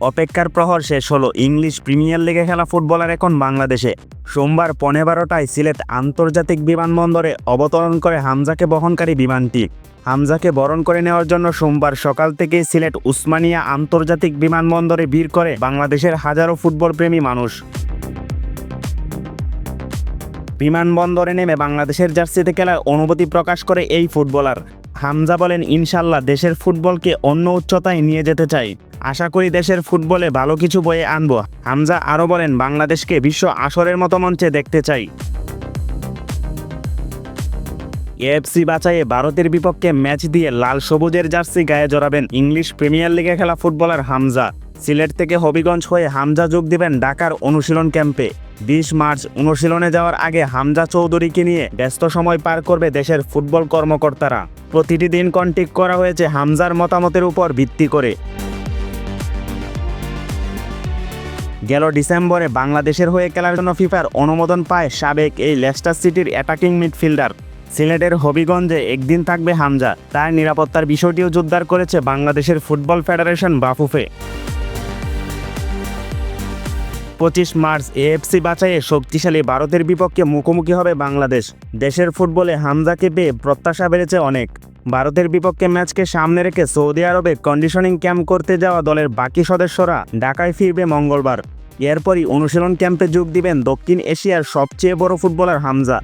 অপেক্ষার প্রহর শেষ হলো ইংলিশ প্রিমিয়ার লিগে খেলা ফুটবলার এখন বাংলাদেশে। সোমবার পনে বারোটায় সিলেট আন্তর্জাতিক বিমানবন্দরে অবতরণ করে হামজাকে বহনকারী বিমানটি। হামজাকে বরণ করে নেওয়ার জন্য সোমবার সকাল থেকেই সিলেট উসমানিয়া আন্তর্জাতিক বিমানবন্দরে ভিড় করে বাংলাদেশের হাজারো ফুটবল প্রেমী মানুষ। বিমানবন্দরে নেমে বাংলাদেশের জার্সিতে খেলার অনুভূতি প্রকাশ করে এই ফুটবলার। হামজা বলেন ইনশাল্লাহ দেশের ফুটবলকে অন্য উচ্চতায় নিয়ে যেতে চাই। আশা করি দেশের ফুটবলে ভালো কিছু বয়ে আনব। হামজা আরও বলেন, বাংলাদেশকে বিশ্ব আসরের মতো মঞ্চে দেখতে চাই। এএফসি বাছাইয়ে ভারতের বিপক্ষে ম্যাচ দিয়ে লাল সবুজের জার্সি গায়ে জড়াবেন ইংলিশ প্রিমিয়ার লিগে খেলা ফুটবলার হামজা। সিলেট থেকে হবিগঞ্জ হয়ে হামজা যোগ দিবেন ঢাকার অনুশীলন ক্যাম্পে। বিশ মার্চ অনুশীলনে যাওয়ার আগে হামজা চৌধুরীকে নিয়ে ব্যস্ত সময় পার করবে দেশের ফুটবল কর্মকর্তারা। প্রতিটি দিন কন্টিক করা হয়েছে হামজার মতামতের উপর ভিত্তি করে। গেল ডিসেম্বরে বাংলাদেশের হয়ে খেলার জন্য ফিফার অনুমোদন পায় সাবেক এই লেস্টার সিটির অ্যাটাকিং মিডফিল্ডার। সিলেটের হবিগঞ্জে একদিন থাকবে হামজা। তার নিরাপত্তার বিষয়টিও জোরদার করেছে বাংলাদেশের ফুটবল ফেডারেশন বাফুফে। পঁচিশ মার্চ এএফসি বাছাইয়ে শক্তিশালী ভারতের বিপক্ষে মুখোমুখি হবে বাংলাদেশ। দেশের ফুটবলে হামজাকে পেয়ে প্রত্যাশা বেড়েছে অনেক। ভারতের বিপক্ষে ম্যাচকে সামনে রেখে সৌদি আরবে কন্ডিশনিং ক্যাম্প করতে যাওয়া দলের বাকি সদস্যরা ঢাকায় ফিরবে মঙ্গলবার। এরপরই অনুশীলন ক্যাম্পে যোগ দিবেন দক্ষিণ এশিয়ার সবচেয়ে বড় ফুটবলার হামজা।